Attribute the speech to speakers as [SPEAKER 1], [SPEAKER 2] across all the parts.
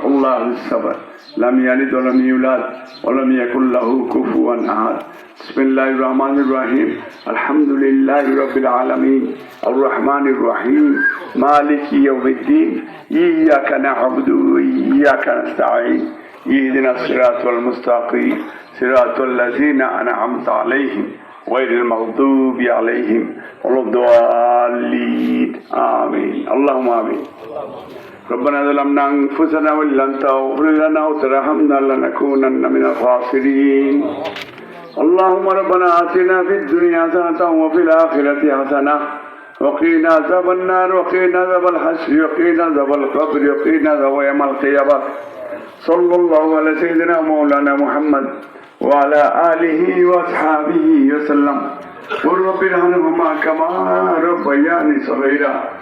[SPEAKER 1] الله الصبر لم يلد ولم يولد ولم يكن له كفوا أحد. بسم الله الرحمن الرحيم. الحمد لله رب العالمين. الرحمن الرحيم. مالك يوم الدين. إياك نعبد وإياك نستعين. اهدنا الصراط المستقيم. صراط الذين أنعمت عليهم غير المغضوب عليهم ولا الضالين. آمين. اللهم آمين. ربنا ظلمنا أنفسنا وإن لم تغفر لنا وترحمنا لنكونن من الخاسرين. اللهم ربنا آتنا في الدنيا حسنة وفي الآخرة حسنة. وقنا عذاب النار وقنا عذاب الحشر وقنا عذاب القبر وقنا عذاب يوم القيامة. صلى الله على سيدنا مولانا محمد وعلى آله وأصحابه وسلم. قل رب ارحمهما كما ربياني صغيرا.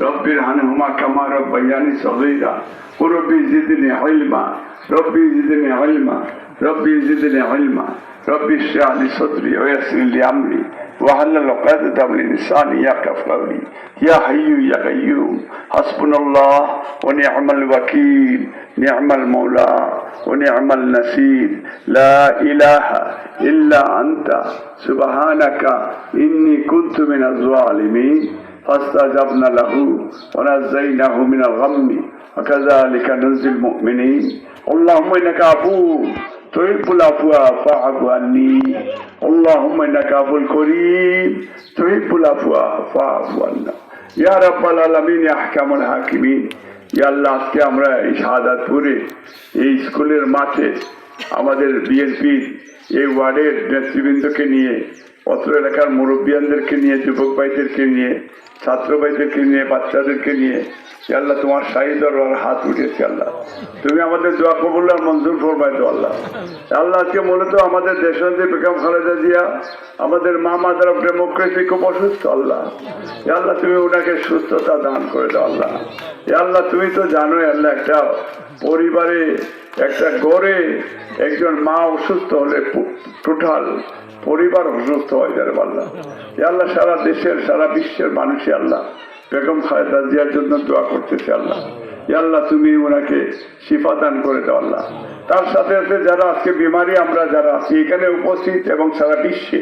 [SPEAKER 1] ربي ارحمهما كما ربياني صغيرا. وربي زدني علما. ربي زدني علما. ربي زدني علما. ربي اشرح لي صدري ويسر لي أمري. وحل العقدة من لساني يا كف يا حي يا قيوم. حسبنا الله ونعم الوكيل. نعم المولى ونعم النسير لا إله إلا أنت. سبحانك إني كنت من الظالمين. فاستجبنا له ونزيناه من الغم وكذلك ننزل المؤمنين اللهم انك عفو تحب العفو فاعف عني اللهم انك عفو كريم تحب العفو فاعف عنا يا رب العالمين يا احكام الحاكمين ইয়া আল্লাহ আজকে আমরা এই শাহাদাতপুরে এই স্কুলের মাঠে আমাদের বিএনপির এই ওয়ার্ডের নেতৃবৃন্দকে নিয়ে অত্র এলাকার মুরব্বিয়ানদেরকে নিয়ে, যুবক ভাইদেরকে নিয়ে, ছাত্র ভাইদেরকে নিয়ে, বাচ্চাদেরকে নিয়ে আল্লাহ তোমার শাহী দরবার হাত উঠেছে আল্লাহ তুমি আমাদের দোয়া কবুল আর মঞ্জুর করবাই তো আল্লাহ আল্লাহ আজকে মূলত আমাদের দেশনেত্রী বেগম খালেদা জিয়া, আমাদের মা মাদার ডেমোক্রেসি খুব অসুস্থ আল্লাহ আল্লাহ তুমি ওনাকে সুস্থতা দান করে দাও আল্লাহ আল্লাহ তুমি তো জানোই আল্লাহ একটা পরিবারে একটা গড়ে একজন মা অসুস্থ হলে টোটাল পরিবার অসুস্থ হয়ে যাবে আল্লাহ আল্লাহ সারা দেশের, সারা বিশ্বের মানুষই আল্লাহ। বেগম খালেদা জিয়ার জন্য দোয়া করতেছে আল্লাহ। আল্লাহ, তুমি ওনাকে শিফা দান করে দাও আল্লাহ। তার সাথে সাথে যারা আজকে বিমারি আমরা যারা আছি, এখানে উপস্থিত এবং সারা বিশ্বে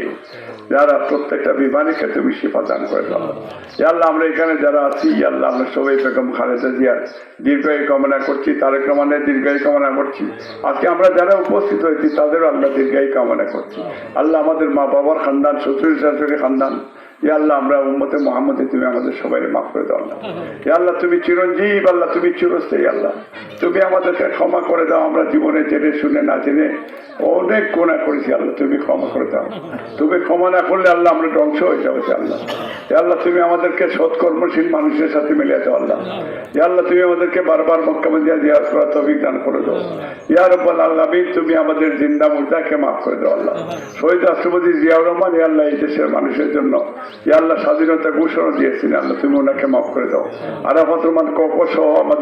[SPEAKER 1] যারা প্রত্যেকটা বিমারিকে তুমি শিফা দান করে দাও ইয়া আল্লাহ, আমরা এখানে যারা আছি ইয়া আল্লাহ, আমরা সবাই বেগম খালেদা জিয়ার দীর্ঘায়ু কামনা করছি, তারেক রহমানের দীর্ঘায়ু কামনা করছি। আজকে আমরা যারা উপস্থিত হয়েছি, তাদেরও আল্লাহ দীর্ঘায়ু কামনা করছি। আল্লাহ আমাদের মা বাবার খানদান শ্বশুর শাশুড়ি খানদান ইয়া আল্লাহ, আমরা উম্মতে মোহাম্মদে তুমি আমাদের সবাই মাফ করে দাও আল্লাহ। ইয়া আল্লাহ, তুমি চিরঞ্জীব, আল্লাহ, তুমি চিরস্থায়ী আল্লাহ। তুমি আমাদেরকে ক্ষমা করে দাও, আমরা জীবনে জেনে শুনে না জেনে অনেক গোনা করেছি আল্লাহ, তুমি ক্ষমা করে দাও। তুমি ক্ষমা না করলে আল্লাহ আমরা ধ্বংস হয়ে যাব আল্লাহ। আল্লাহ, তুমি আমাদেরকে সৎকর্মশীল মানুষের সাথে মিলিয়ে দাও, আল্লাহ। আল্লাহ, তুমি আমাদেরকে বারবার মক্কামদিয়া জিয়ার করা তবিক দান করে দাও। ইয়া রব্বাল আল্লামিন তুমি আমাদের জিন্দা মুর্দাকে মাফ করে দাও, আল্লাহ। শহীদ রাষ্ট্রপতি জিয়াউর রহমান, ইয়া আল্লাহ, এই দেশের মানুষের জন্য ইয়া আল্লাহ স্বাধীনতা ঘোষণা দিয়েছেন আল্লাহ, তুমি ওনাকে মাফ করে দাও। আরাফাত রহমান কপ সহ আমাদের